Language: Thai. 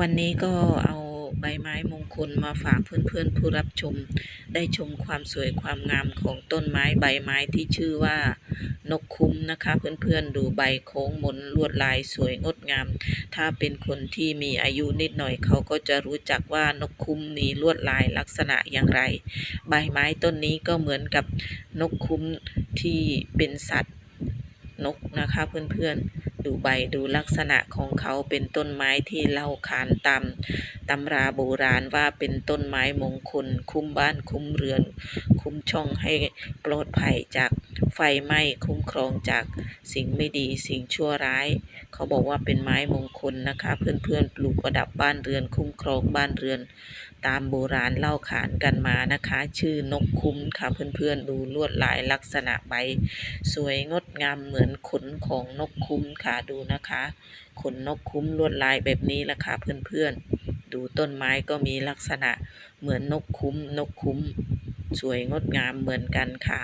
วันนี้ก็เอาใบไม้มงคลมาฝากเพื่อนๆผู้รับชม ได้ชมความสวยความงามของต้นไม้ใบไม้ที่ชื่อว่านกคุ้มนะคะ เพื่อนๆดูใบโค้งมนลวดลายสวยงดงาม ถ้าเป็นคนที่มีอายุนิดหน่อยเขาก็จะรู้จักว่านกคุ้มมีลวดลายลักษณะอย่างไร ใบไม้ต้นนี้ก็เหมือนกับนกคุ้มที่เป็นสัตว์นกนะคะเพื่อนๆ ดูใบดูลักษณะของเขาเป็นต้นไม้ที่เล่าขานตำตำราโบราณว่าเป็นต้นไม้มงคล คุ้มบ้านคุ้มเรือน คุ้มช่องให้ปลอดภัยจาก ไฟไหม้คุ้มครองจากสิ่งไม่ดีสิ่งชั่วร้าย เขาบอกว่าเป็นไม้มงคลนะคะ เพื่อนๆปลูกประดับบ้านเรือน คุ้มครองบ้านเรือน ตามโบราณเล่าขานกันมานะคะ ชื่อนกคุ้มค่ะเพื่อนๆดูลวดลายลักษณะใบ สวยงดงามเหมือนขนของนกคุ้มค่ะดูนะคะขนนกคุ้มลวดลายแบบนี้ละค่ะเพื่อนๆ ดูต้นไม้ก็มีลักษณะเหมือนนกคุ้มนกคุ้ม สวยงดงามเหมือนกันค่ะ